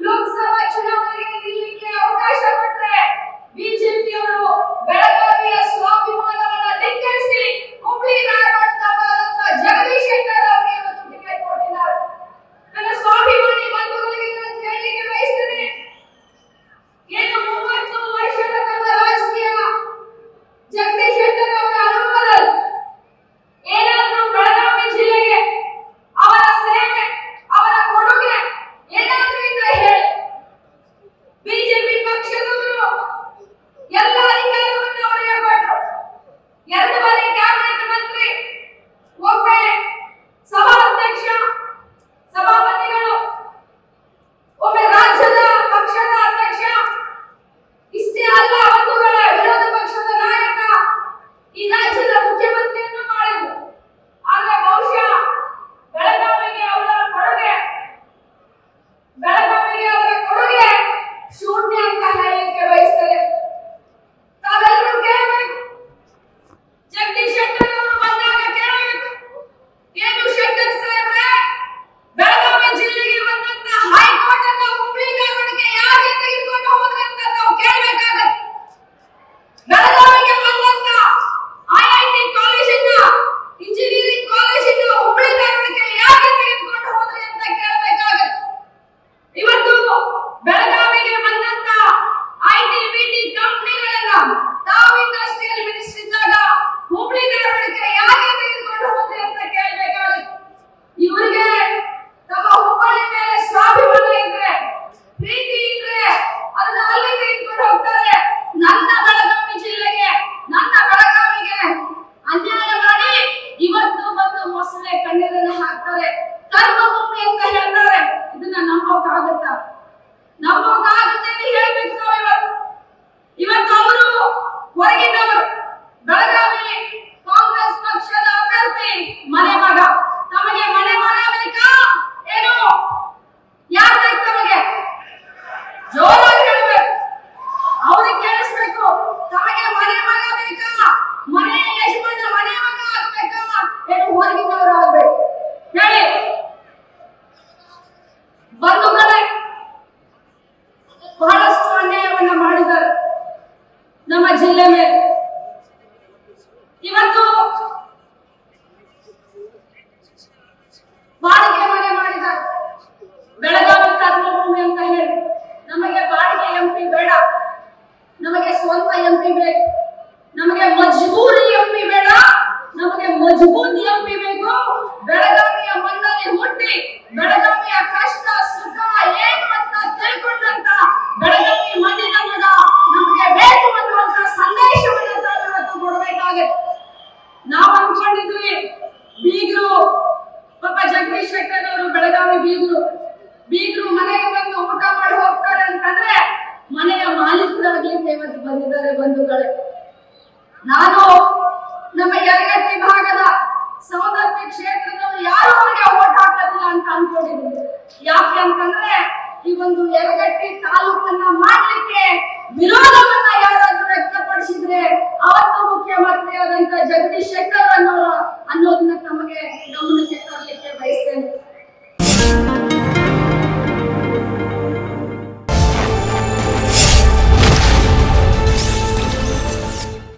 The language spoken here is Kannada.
ಲೋಕಸಭಾ ಚುನಾವಣೆಗೆ ನಿಲ್ಲಕ್ಕೆ ಅವಕಾಶ ಕೊಟ್ಟರೆ ಬಿಜೆಪಿಯವರು ಬೆಳಗಾವಿಯ ಸ್ವಾಭಿಮಾನವನ್ನ ಕಣ್ಣೀರನ್ನು ಹಾಕ್ತಾರೆ ಕರ್ಮಭೂಮಿ ಅಂತ ಹೇಳ್ತಾರೆ ಇದನ್ನ ನಂಬೋಕ್ಕಾಗತ್ತಾ? ನಂಬೋಕ್ಕಾಗುತ್ತೆ ಅಂತ ಹೇಳ್ಬೇಕು ನಾವು ಇವತ್ತು. ಇವತ್ತು ಅವರು ಹೊರಗಿನವರು ಬೆಳಗಾವಿ ಕಾಂಗ್ರೆಸ್ ಪಕ್ಷದ ಅಭ್ಯರ್ಥಿ ಮನೆ ಮಗ. ತಮಗೆ ಮನೆ ಮಗ ಬೇಕಾ ಏನು? ಯಾರು ಬೇಕು ತಮಗೆ? ಜೋರಾಗಿ ಹೇಳ್ಬೇಕು. ಅವ್ರಿಗೆ ಕೇಳಿಸ್ಬೇಕು. ತಮಗೆ ಮನೆ ಮಗ ಬೇಕಾ ಮನೆ ಯಜಮಾನ ಮನೆ ಮಗ ಆಗ್ಬೇಕಾ? ಏನು ಹೊರಗಿನವರು ಆಗ್ಬೇಕು ಹೇಳಿ ಬಂಧುಗಳೇ ಬಹಳಷ್ಟು ಅನ್ಯಾಯವನ್ನ ಮಾಡಿದ್ದಾರೆ ನಮ್ಮ ಜಿಲ್ಲೆ ಮೇಲೆ ಇವತ್ತು ಬಾಡಿಗೆ ಮನೆ ಮಾಡಿದ ಬೆಳಗಾವಿ ಕರ್ಮಭೂಮಿ ಅಂತ ಹೇಳಿ, ನಮಗೆ ಬಾಡಿಗೆ ಎಂಪಿ ಬೇಡ. ನಮಗೆ ಸ್ವಂತ ಎಂಪಿ ಬೇಕು. ನಮಗೆ ಮಜಬೂರಿ ಎಂಪಿ ಬೇಡ ನಮಗೆ ಮಜಬೂತಿ ಎಂಪಿ ಬೇಕು ಬೆಳಗಾವಿಯ ಮಣ್ಣಲ್ಲಿ ಹುಟ್ಟಿ ಬೆಳಗಾವಿಯ ಕಷ್ಟ ಸುಖ ಏನು ಅಂತ ತಿಳ್ಕೊಂಡಂತ ಬೆಳಗಾವಿ ಮಣ್ಣಿನ ಮಗ ನಮಗೆ ಬೇಕು ಅನ್ನುವಂತ ಸಂದೇಶವನ್ನು ತಾವು ಇವತ್ತು ಕೊಡಬೇಕಾಗುತ್ತೆ ನಾವು ಅನ್ಕೊಂಡಿದ್ವಿ, ಬೀಗರು, ಪಾಪ ಜಗದೀಶ್ ಶೆಟ್ಟರ್ ಅವರು ಬೆಳಗಾವಿ ಬೀಗರು. ಬೀಗರು ಮನೆಗೆ ಬಂದು ಊಟ ಮಾಡಿ ಹೋಗ್ತಾರೆ ಅಂತಂದ್ರೆ ಮನೆಯ ಮಾಲೀಕರಾಗ್ಲಿಕ್ಕೆ ಇವತ್ತು ಬಂದಿದ್ದಾರೆ ಬಂಧುಗಳೇ. ನಾನು ನಮ್ಮ ಯರಗಟ್ಟಿ ಭಾಗದ ಸೌದತ್ತಿ ಕ್ಷೇತ್ರದವರು ಯಾರು ಅವರಿಗೆ ಓಟ್ ಹಾಕೋದಿಲ್ಲ ಅಂತ ಅನ್ಕೊಂಡಿದ್ದೀನಿ. ಯಾಕೆ ಅಂತಂದ್ರೆ ಈ ಒಂದು ಯರಗಟ್ಟಿ ತಾಲೂಕನ್ನ ಮಾಡ್ಲಿಕ್ಕೆ ವಿರೋಧವನ್ನ ಯಾರಾದ್ರೂ ವ್ಯಕ್ತಪಡಿಸಿದ್ರೆ ಅವತ್ತು ಜಗದೀಶ್ ಶೆಟ್ಟರ್ ಅನ್ನೋರ ಅನ್ನೋದನ್ನ ತಮಗೆ